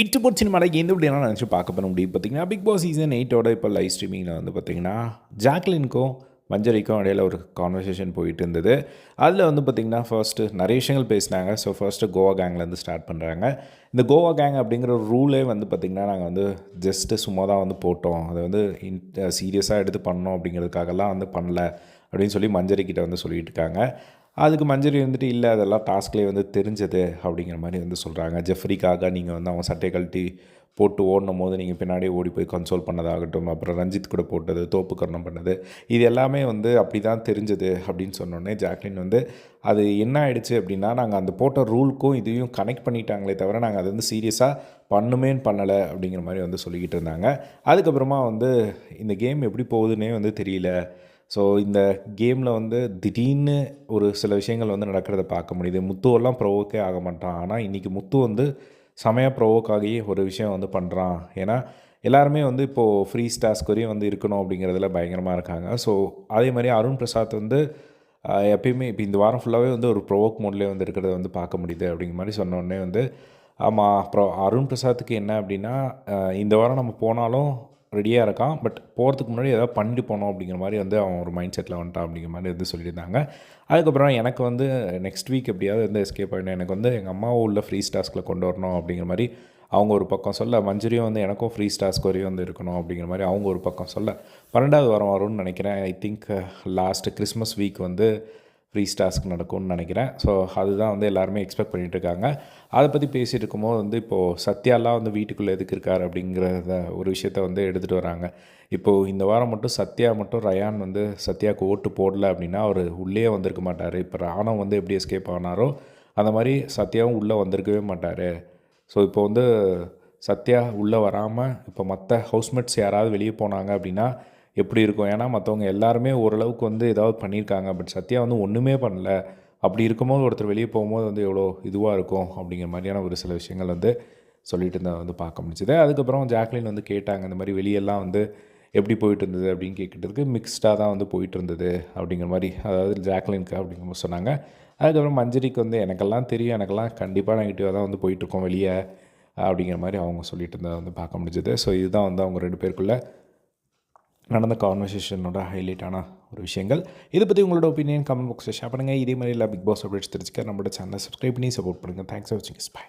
இட்டு போட் சினிமாவில் எந்த இப்படி என்ன நினச்சி பார்க்க பண்ண முடியும் பார்த்தீங்கன்னா பிக் பாஸ் சீசன் எயிட்டோட இப்போ லைவ் ஸ்ட்ரீமிங்கில் வந்து பார்த்தீங்கன்னா ஜாக்லின்க்கும் மஞ்சரிக்கும் இடையில ஒரு கான்வர்சேஷன் போயிட்டு இருந்தது. அதில் வந்து பார்த்திங்கன்னா ஃபர்ஸ்ட்டு நிறைய விஷயங்கள் பேசினாங்க. ஸோ ஃபர்ஸ்ட்டு கோவா கேங்லேருந்து ஸ்டார்ட் பண்ணுறாங்க இந்த கோவா கேங் அப்படிங்கிற ஒரு ரூலே வந்து பார்த்திங்கன்னா நாங்கள் வந்து ஜஸ்ட்டு சும்மா தான் வந்து போட்டோம். அதை வந்து இன் சீரியஸாக எடுத்து பண்ணோம் அப்படிங்கிறதுக்காகலாம் வந்து பண்ணல அப்படின்னு சொல்லி மஞ்சரி கிட்ட வந்து சொல்லிட்டு இருக்காங்க. அதுக்கு மஞ்சரி வந்துட்டு இல்லை அதெல்லாம் டாஸ்க்லேயே வந்து தெரிஞ்சது அப்படிங்கிற மாதிரி வந்து சொல்கிறாங்க ஜெஃப்ரிக்காக நீங்கள் வந்து அவன் சட்டை கழட்டி போட்டு ஓடணும் போது நீங்கள் பின்னாடியே ஓடி போய் கன்சோல் பண்ணதாகட்டும் அப்புறம் ரஞ்சித் கூட போட்டது தோப்பு கர்ணம் பண்ணது இது எல்லாமே வந்து அப்படி தான் தெரிஞ்சது அப்படின்னு சொன்னோடனே ஜாக்லின் வந்து அது என்ன ஆயிடுச்சு அப்படின்னா நாங்கள் அந்த போட்ட ரூலுக்கும் இதையும் கனெக்ட் பண்ணிட்டாங்களே தவிர நாங்கள் அதை வந்து சீரியஸாக பண்ணுமேன்னு பண்ணலை அப்படிங்கிற மாதிரி வந்து சொல்லிக்கிட்டு இருந்தாங்க. அதுக்கப்புறமா வந்து இந்த கேம் எப்படி போகுதுன்னே வந்து தெரியல ஸோ இந்த கேமில் வந்து திடீர்னு ஒரு சில விஷயங்கள் வந்து நடக்கிறத பார்க்க முடியுது. முத்துவெல்லாம் ப்ரொவோக்கே ஆக மாட்டான். ஆனால் இன்றைக்கி முத்து வந்து செமையாக ப்ரொவோக் ஆகி ஒரு விஷயம் வந்து பண்ணுறான் ஏன்னா எல்லாருமே வந்து இப்போது ஃப்ரீ ஸ்டாஸ்க் வரையும் வந்து இருக்கணும் அப்படிங்கிறதுல பயங்கரமாக இருக்காங்க. ஸோ அதே மாதிரி அருண் பிரசாத் வந்து எப்பயுமே இப்போ இந்த வாரம் ஃபுல்லாகவே வந்து ஒரு ப்ரொவோக் மோட்லேயே வந்து இருக்கிறத வந்து பார்க்க முடியுது அப்படிங்கிற மாதிரி சொன்னோடனே வந்து ஆமாம் அப்புறம் அருண் பிரசாத்துக்கு என்ன அப்படின்னா இந்த வாரம் நம்ம போனாலும் ரெடியாக இருக்கான். பட் போகிறதுக்கு முன்னாடி ஏதாவது பண்ணிட்டு போனோம் அப்படிங்கிற மாதிரி வந்து அவன் ஒரு மைண்ட் செட்டில் வந்துட்டான் அப்படிங்கிற மாதிரி வந்து சொல்லியிருந்தாங்க. அதுக்கப்புறம் எனக்கு வந்து நெக்ஸ்ட் வீக் எப்படியாவது வந்து எஸ்கேப் ஆகிடும் எனக்கு வந்து எங்கள் அம்மாவை உள்ள ஃப்ரீ ஸ்டாஸ்கில் கொண்டு வரணும் அப்படிங்கிற மாதிரி அவங்க ஒரு பக்கம் சொல்ல மஞ்சரியும் வந்து எனக்கும் ஃப்ரீ ஸ்டாஸ்க் வரையும் வந்து இருக்கணும் அப்படிங்கிற மாதிரி அவங்க ஒரு பக்கம் சொல்ல பன்னெண்டாவது வாரம் வரும்னு நினைக்கிறேன். I think last Christmas week வந்து ரீஸ்டாஸ்க் நடக்கும்னு நினைக்கிறேன். ஸோ அதுதான் வந்து எல்லாருமே எக்ஸ்பெக்ட் பண்ணிகிட்டு இருக்காங்க அதை பற்றி பேசிகிட்டு இருக்கும்போது வந்து இப்போது சத்யாலாம் வந்து வீட்டுக்குள்ளே எதுக்கு இருக்கார் அப்படிங்கிறத ஒரு விஷயத்த வந்து எடுத்துகிட்டு வராங்க. இப்போது இந்த வாரம் மட்டும் சத்யா மட்டும் ரயான் வந்து சத்யாவுக்கு ஓட்டு போடல அப்படின்னா அவர் உள்ளே வந்திருக்க மாட்டார். இப்போ ராணம் வந்து எப்படி எஸ்கேப் ஆனாரோ அந்த மாதிரி சத்யாவும் உள்ளே வந்திருக்கவே மாட்டார். ஸோ இப்போ வந்து சத்யா உள்ளே வராமல் இப்போ மற்ற ஹவுஸ்மேட்ஸ் யாராவது வெளியே போனாங்க அப்படின்னா எப்படி இருக்கும்? ஏன்னா மற்றவங்க எல்லாருமே ஓரளவுக்கு வந்து ஏதாவது பண்ணியிருக்காங்க. பட் சத்யா வந்து ஒன்றுமே பண்ணல. அப்படி இருக்கும்போது ஒருத்தர் வெளியே போகும்போது வந்து எவ்வளோ இதுவாக இருக்கும்? அப்படிங்கிற மாதிரியான ஒரு சில விஷயங்கள் வந்து சொல்லிட்டு இருந்தால் வந்து பார்க்க முடிஞ்சுது. அதுக்கப்புறம் ஜாக்லின் வந்து கேட்டாங்க இந்த மாதிரி வெளியெல்லாம் வந்து எப்படி போயிட்டு இருந்தது? அப்படின்னு கேட்குறதுக்கு மிக்ஸ்டாக தான் வந்து போயிட்டு இருந்தது. அப்படிங்கிற மாதிரி அதாவது ஜாக்லின்க்கு அப்படிங்கிற மாதிரி சொன்னாங்க. அதுக்கப்புறம் மஞ்சரிக்கு வந்து எனக்கெல்லாம் தெரியும். எனக்கெல்லாம் கண்டிப்பாக நெகட்டிவாக தான் வந்து போயிட்டுருக்கோம் வெளியே. அப்படிங்கிற மாதிரி அவங்க சொல்லிட்டு இருந்ததை வந்து பார்க்க முடிஞ்சது. ஸோ இதுதான் வந்து அவங்க ரெண்டு பேருக்குள்ளே நடந்த கான்வர்சேஷனோட ஹைலைட்டான ஒரு விஷயங்கள். இதை பற்றி உங்களோட ஒப்பீனியன் கமெண்ட் பாக்ஸில் ஷேர் பண்ணுங்கள் இதே மாதிரி எல்லா பிக் பாஸ் அப்டேட்ஸ் தெரிஞ்சுக்க நம்மளோட சேனலை சப்ஸ்கிரைப் பண்ணி சப்போர்ட் பண்ணுங்கள் தேங்க்ஸ் ஃபார் வாட்சிங் பை